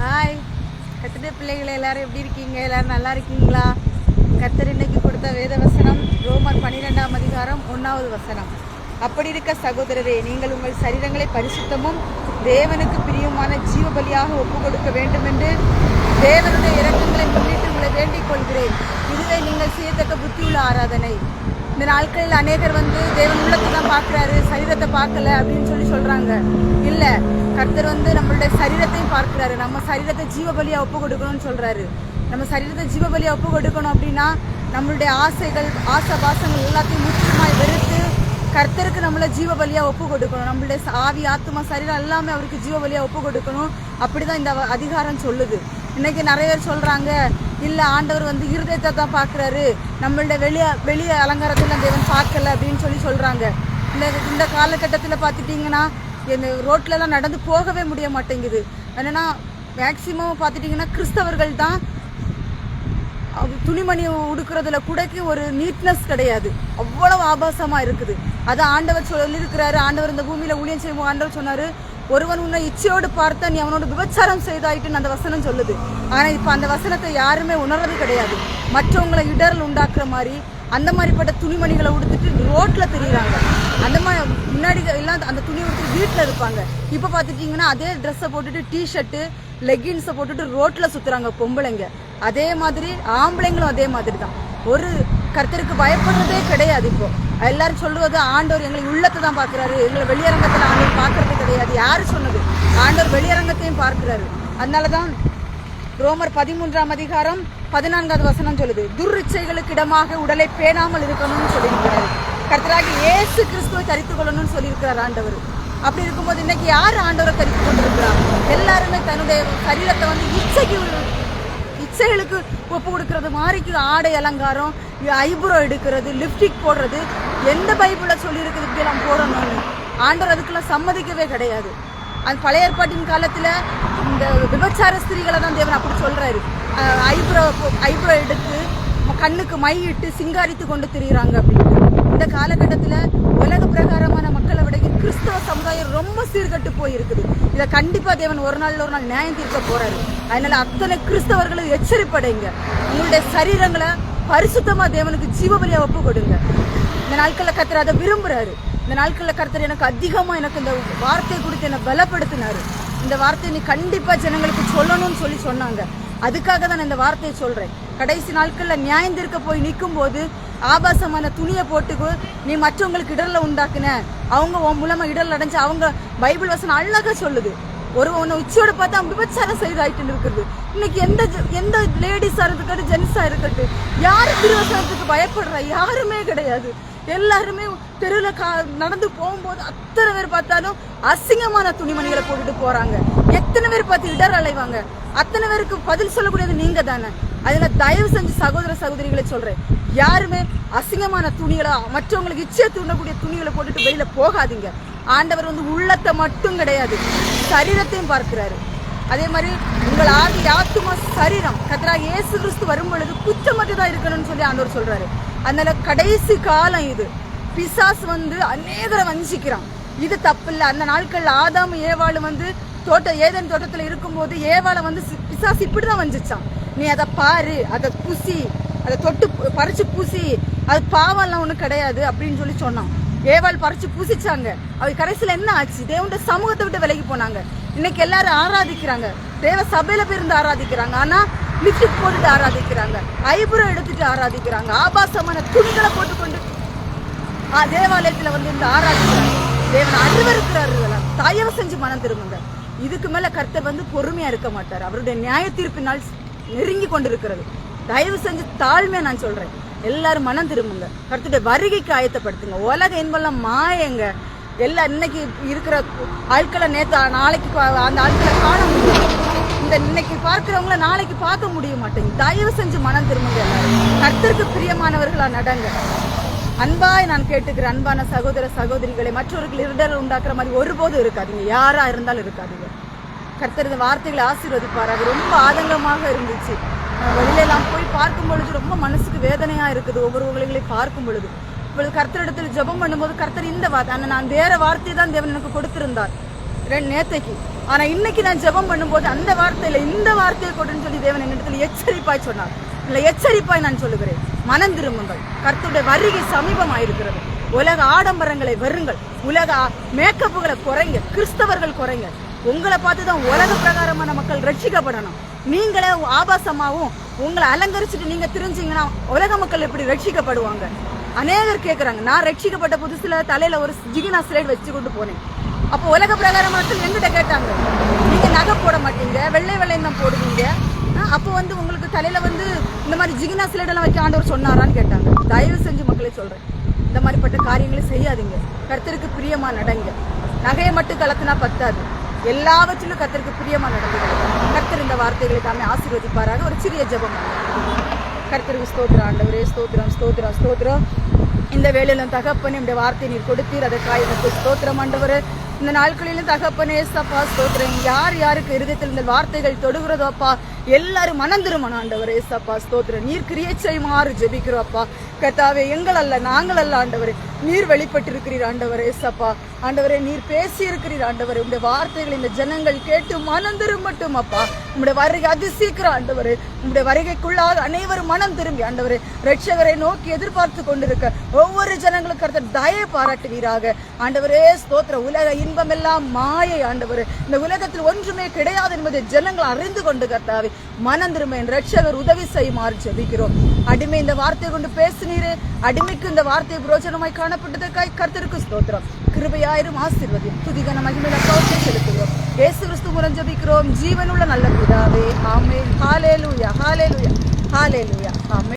Hi கத்திர பிள்ளைகள் எல்லாரும் எப்படி இருக்கீங்க? எல்லாரும் நல்லா இருக்கீங்களா? கத்தர் இன்னைக்கு கொடுத்த வேத வசனம் ரோமர் பன்னிரெண்டாம் அதிகாரம் ஒன்றாவது வசனம். அப்படி இருக்க சகோதரரே நீங்கள் உங்கள் சரீரங்களை பரிசுத்தமும் தேவனுக்கு பிரியமான ஜீவ பலியாக ஒப்பு கொடுக்க வேண்டும் என்று தேவனுடைய இரக்கங்களை முன்னிட்டு உங்களை வேண்டிக் கொள்கிறேன். இதுவே நீங்கள் செய்யத்தக்க புத்தியுள்ள ஆராதனை. இந்த நாட்களில் அநேகர் வந்து தேவன் உள்ளத்தை தான் பார்க்குறாரு சரீரத்தை பார்க்கல அப்படின்னு சொல்லி சொல்கிறாங்க இல்லை கர்த்தர் வந்து நம்மளுடைய சரீரத்தையும் பார்க்குறாரு. நம்ம சரீரத்தை ஜீவபலியாக ஒப்பு கொடுக்கணும்னு சொல்கிறாரு நம்ம சரீரத்தை ஜீவபலியாக ஒப்பு கொடுக்கணும் அப்படின்னா நம்மளுடைய ஆசைகள் ஆசை பாசங்கள் எல்லாத்தையும் முற்றிலுமாய் வெறுத்து கர்த்தருக்கு நம்மளை ஜீவபலியாக ஒப்பு கொடுக்கணும். நம்மளுடைய ஆவி ஆத்மா சரீரம் எல்லாமே அவருக்கு ஜீவபலியாக ஒப்பு கொடுக்கணும். அப்படி தான் இந்த அதிகாரம் சொல்லுது. இன்றைக்கி நிறைய பேர் சொல்கிறாங்க இல்லை ஆண்டவர் வந்து இருதயத்தை தான் பார்க்குறாரு. நம்மளுடைய வெளிய வெளிய அலங்காரத்தில் தேவன் பார்க்கல அப்படின்னு சொல்லி சொல்கிறாங்க இந்த இந்த காலகட்டத்தில் பார்த்துட்டிங்கன்னா இந்த ரோட்லலாம் நடந்து போகவே முடிய மாட்டேங்குது. என்னென்னா மேக்சிமம் பார்த்துட்டிங்கன்னா கிறிஸ்தவர்கள் தான் துணிமணி உடுக்கிறதுல கூடக்கு ஒரு நீட்னஸ் கிடையாது. அவ்வளவு ஆபாசமாக இருக்குது. அது ஆண்டவர் சொல்லியிருக்கிறாரு. ஆண்டவர் இந்த பூமியில் ஊழியம் செய்வோம் ஆண்டவர் சொன்னார் ஒருவன் உன்னை இச்சையோடு பார்த்த நீ அவனோட விபச்சாரம் செய்தாயிட்டுன்னு அந்த வசனம் சொல்லுது. ஆனால் இப்போ அந்த வசனத்தை யாருமே உணர்றது கிடையாது. மற்றவங்களை இடரல் உண்டாக்குற மாதிரி அந்த மாதிரிப்பட்ட துணிமணிகளை உடுத்துட்டு ரோட்டில் தெரியுறாங்க. அந்த மாதிரி முன்னாடி எல்லாம் அந்த துணி உடுத்து வீட்டில் இருப்பாங்க. இப்போ பார்த்துட்டிங்கன்னா அதே ட்ரெஸ்ஸை போட்டுட்டு டிஷர்ட்டு லெகின்ஸை போட்டுட்டு ரோட்டில் சுற்றுறாங்க பொம்பளைங்க. அதே மாதிரி ஆம்பளைங்களும் அதே மாதிரி தான் ஒரு கர்த்தருக்கு பயப்படுறதே கிடையாது இப்போ. எல்லாரும் சொல்லுவது ஆண்டவர் எங்களை உள்ளத்தை தான் பார்க்குறாரு. எங்களை வெளியரங்கத்தில் ஆண்டவர் பார்க்கறது கிடையாது. யாரு சொன்னது? ஆண்டவர் வெளியரங்கத்தையும் பார்க்கிறாரு. அதனால தான் ரோமர் பதிமூன்றாம் அதிகாரம் பதினான்காவது வசனம் சொல்லுது துர்ச்சைகளுக்கு இடமாக உடலை பேணாமல் இருக்கணும்னு சொல்லியிருக்கிறாரு. கர்த்தராகி இயேசு கிறிஸ்துவை தரித்து கொள்ளணும்னு சொல்லியிருக்கிறார் ஆண்டவர். அப்படி இருக்கும்போது இன்னைக்கு யார் ஆண்டவரை தரித்து கொண்டிருக்கிறார்? எல்லாருமே தன்னுடைய சரீரத்தை வந்து இச்சைக்கு இச்சைகளுக்கு ஒப்பு கொடுக்கறது மாதிரிக்கு ஆடை அலங்காரம் ஐப்ரோ எடுக்கிறது லிப்டிக் போடுறது எந்த பைபிள்ல சொல்லியிருக்குது இப்படி எல்லாம் போடணும்னு. ஆண்டவர் அதுக்கெல்லாம் சம்மதிக்கவே கிடையாது. அந்த பழைய ஏற்பாட்டின் காலத்தில் இந்த விபச்சார ஸ்திரீகளை தான் தேவன் அப்படி சொல்கிறாரு ஐப்ரோ ஐப்ரோ எடுத்து கண்ணுக்கு மை இட்டு சிங்காரித்து கொண்டு திரியுறாங்க அப்படின்னு இந்த காலகட்டத்தில் உலக பிரகாரமான மக்களை விட கிறிஸ்தவ சமுதாயம் ரொம்ப சீர்கட்டு போயிருக்குது. இதை கண்டிப்பாக தேவன் ஒரு நாள் ஒரு நாள் நியாயம் தீர்க்க போறாரு. அதனால அத்தனை கிறிஸ்தவர்களும் எச்சரிப்படைங்க. உங்களுடைய சரீரங்களை பரிசுத்தமாக தேவனுக்கு ஜீவபலியா ஒப்பு கொடுங்க. இந்த நாட்களில் கர்த்தர் அதை விரும்புறாரு. இந்த நாட்களில் கருத்தர் எனக்கு அதிகமாக எனக்கு இந்த வார்த்தையை கொடுத்து என்னை பலப்படுத்தினாரு. இந்த வார்த்தையை நீ கண்டிப்பாக ஜனங்களுக்கு சொல்லணும்னு சொல்லி சொன்னாங்க. அதுக்காக தான் நான் இந்த வார்த்தையை சொல்கிறேன் கடைசி நாட்களில் நியாயம் தீர்க்க போய் நிற்கும் போது ஆபாசமான துணியை போட்டுக்கு நீ மற்றவங்களுக்கு இடரில் உண்டாக்குன. அவங்க உன் மூலமாக இடரில் அடைஞ்சு அவங்க பைபிள் வசனம் அழகாக சொல்லுது. ஒரு ஒன்று உச்சியோட பார்த்தா விபச்சாரம் செய்தாயிட்டு இருக்குது இன்னைக்கு எந்த எந்த லேடிஸாக இருக்கட்டும் ஜென்ஸாக இருக்கட்டும் யாரு திருவசனத்துக்கு பயப்படுறா? யாருமே கிடையாது. எல்லாருமே தெருவில் கா நடந்து போகும்போது அத்தனை பேர் பார்த்தாலும் அசிங்கமான துணிமணிகளை போட்டுட்டு போகிறாங்க எத்தனை பேர் பார்த்து இடர் அலைவாங்க? அத்தனை பேருக்கு பதில் சொல்லக்கூடியது நீங்கள் தானே. அதில் தயவு செஞ்சு சகோதர சகோதரிகளை சொல்கிறேன் யாருமே அசிங்கமான துணிகளை மற்றவங்களுக்கு இச்சையை தூண்டக்கூடிய துணிகளை போட்டுட்டு வெளியில் போகாதீங்க. ஆண்டவர் வந்து உள்ளத்தை மட்டும் கிடையாது சரீரத்தையும் பார்க்கிறாரு. அதே மாதிரி உங்கள் ஆதி ஆத்துமா சரீரம். கத்தராக இயேசு கிறிஸ்து வரும் பொழுது குற்றமற்றதா இருக்கணும்னு சொல்லி ஆண்டவர் சொல்கிறாரு அதனால கடைசி காலம் இது. பிசாசு வந்து அநேகரை வஞ்சிக்கிறான். இது தப்பு இல்லை அந்த நாட்கள் ஆதாம் ஏவாள் வந்து தோட்ட ஏதன் தோட்டத்தில் இருக்கும்போது ஏவாளை வந்து பிசாஸ் பிசாசு இப்படிதான் வஞ்சிச்சான். நீ அதை பாரு அதை பூசி அதை தொட்டு பறிச்சு பூசி அது பாவம்லாம் ஒன்றும் கிடையாது அப்படின்னு சொல்லி சொன்னான். ஏவாள் பறிச்சு பூசிச்சாங்க. அவ கடைசியில் என்ன ஆச்சு? தேவனுடைய சமூகத்தை விட்டு விலகி போனாங்க. இன்னைக்கு எல்லாரும் ஆராதிக்கிறாங்க. தேவ சபையில போய் இருந்து ஆராதிக்கிறாங்க. ஆனால் லிப்டிக் போட்டுட்டு ஆராதிக்கிறாங்க. ஐப்ரோ எடுத்துட்டு ஆராதிக்கிறாங்க. ஆபாசமான துணிகளை போட்டுக்கொண்டு ஆ, தேவாலயத்துல வந்து இந்த ஆராதிக்கிறாங்க. தேவன் அருவருக்கிறாரு தயவு செஞ்சு மனம் திரும்புங்க. இதுக்கு மேல கர்த்தர் வந்து பொறுமையா இருக்க மாட்டார். அவருடைய நியாய தீர்ப்பினால் நெருங்கி கொண்டிருக்கிறது. தயவு செஞ்சு தாழ்மையா நான் சொல்றேன். எல்லாரும் மனம் திரும்புங்க. கர்த்தருடைய வருகைக்கு ஆயத்தப்படுத்துங்க. உலக இன்பெல்லாம் மாயங்க. எல்லாம் இன்னைக்கு இருக்கிற ஆட்களை நேத்து நாளைக்கு அந்த ஆட்களை காண முடியும் இந்த இன்னைக்கு பார்க்குறவங்கள நாளைக்கு பார்க்க முடிய மாட்டேங்குது. தயவு செஞ்சு மனம் திரும்புங்க கர்த்தருக்கு பிரியமானவர்களாக நடங்க. அன்பாய் நான் கேட்டுக்கிறேன். அன்பான சகோதர சகோதரிகளை மற்றவர்கள் இருடர் உண்டாக்குற மாதிரி ஒருபோதும் இருக்காதீங்க. யாராக இருந்தாலும் இருக்காதீங்க. கர்த்தர் இந்த வார்த்தைகளை ஆசீர்வதிப்பார் அது ரொம்ப ஆதங்கமாக இருந்துச்சு. நான் போய் பார்க்கும் பொழுது ரொம்ப மனசுக்கு வேதனையாக இருக்குது. ஒவ்வொரு உலகங்களையும் பார்க்கும் பொழுது. இப்பொழுது கர்த்தரிடத்தில் ஜெபம் பண்ணும்போது கர்த்தர் இந்த வார்த்தை ஆனால் நான் வேற வார்த்தையை தான் தேவன் எனக்கு கொடுத்திருந்தார். ரெண்டு நேத்தைக்கு. ஆனா இன்னைக்கு நான் ஜெபம் பண்ணும்போது அந்த வார்த்தையில இந்த வார்த்தையை கொடுன்னு சொல்லி தேவன் என்னிடத்தில் எச்சரிப்பாய் சொன்னார். இல்லை எச்சரிப்பாய் நான் சொல்லுகிறேன். மனம் திரும்புங்கள். கர்த்துடைய வருகை சமீபமாயிருக்கிறது. உலக ஆடம்பரங்களை வெறுங்கள். உலக மேக்கப்புகளை குறைங்க. கிறிஸ்தவர்கள் குறைங்க. உங்களை பார்த்து தான் உலக பிரகாரமான மக்கள் ரட்சிக்கப்படணும். நீங்களே ஆபாசமாகவும் உங்களை அலங்கரிச்சுட்டு நீங்கள் தெரிஞ்சீங்கன்னா உலக மக்கள் எப்படி ரட்சிக்கப்படுவாங்க? அநேகர் கேட்குறாங்க நான் ரட்சிக்கப்பட்ட புதுசில் தலையில் ஒரு ஜிகினா ஸ்லைட் வச்சு கொண்டு போனேன். அப்போ உலக பிரகாரம் மக்கள் எங்கிட்ட கேட்டாங்க. நீங்கள் நகை போட மாட்டீங்க வெள்ளை வெள்ளையும் தான் போடுவீங்க அப்போ வந்து உங்களுக்கு தலையில் வந்து இந்த மாதிரி ஜிகினா ஸ்லைட் வைக்க ஆண்டவர் சொன்னாரான்னு கேட்டாங்க. தயவு செஞ்சு மக்களை சொல்கிறேன் இந்த மாதிரிப்பட்ட காரியங்களை செய்யாதீங்க. கர்த்தருக்கு பிரியமாக நடங்க. நகையை மட்டும் கலத்துனா பத்தாது. எல்லாவற்றிலும் கர்த்தருக்கு பிரியமா நடந்து கர்த்தர் இந்த வார்த்தைகளை தாமே ஆசீர்வதிப்பாராக. ஒரு சிறிய ஜெபம். கர்த்தருக்கு ஸ்தோத்திரம் ஆண்டவரே ஸ்தோத்திரம் ஸ்தோத்திரம் ஸ்தோத்திரம். இந்த வேலையிலும் தகப்பன் என்னுடைய வார்த்தை நீர் கொடுத்தீர் அதற்காக எனக்கு ஸ்தோத்திரம் ஆண்டவர். இந்த நாட்களிலும் தகப்பனே சப்பா ஸ்தோத்திரம். யார் யாருக்கு இருதயத்தில் இந்த வார்த்தைகள் தொடுகிறதோ அப்பா எல்லாரும் மனம் திருமணம் ஆண்டவரே சப்பா ஸ்தோத்திரம். நீர் கிரியை செய்யுமாறு ஜெபிக்கிறோம் அப்பா. கத்தாவே எங்கள் அல்ல நாங்கள் அல்ல ஆண்டவரே. நீர் வெளிப்பட்டிருக்கிறீர் ஆண்டவரே சப்பா. ஆண்டவரே நீர் பேசியிருக்கிறீர் ஆண்டவர். ஆண்டவரே உங்களுடைய வார்த்தைகள் இந்த ஜனங்கள் கேட்டு மனம் திரும்பட்டும் அப்பா. உங்களுடைய வருகை அது சீக்கிரம் ஆண்டவரே. உங்களுடைய வருகைக்குள்ளாக அனைவரும் மனம் திரும்பி ஆண்டவரே. ரட்சகரை நோக்கி எதிர்பார்த்து கொண்டிருக்க ஒவ்வொரு ஜனங்களுக்கு கருத்தர் தயை பாராட்டுவீராக. ஆண்டவரே ஸ்தோத்திர உலக இன்பம் எல்லாம் மாயை ஆண்டவர். இந்த உலகத்தில் ஒன்றுமே கிடையாது என்பதை ஜனங்கள் அறிந்து கொண்டு கர்த்தாவே மனம் திரும்ப என் ரட்சகர் உதவி செய்யுமாறு ஜெபிக்கிறோம். அடிமை இந்த வார்த்தையை கொண்டு பேசினீரே. அடிமைக்கு இந்த வார்த்தை பிரோஜனமாய் காணப்பட்டதற்காய் கர்த்தருக்கு ஸ்தோத்திரம். கிருபையாயிரம் ஆசிர்வதி துதிகன மகிமையில செலுத்துகிறோம். ஏசு கிறிஸ்து மூலம் ஜெபிக்கிறோம் ஜீவனுள்ள நல்ல பிதாவே ஆமென் ஹalleluya ஹalleluya ஹalleluya ஆமே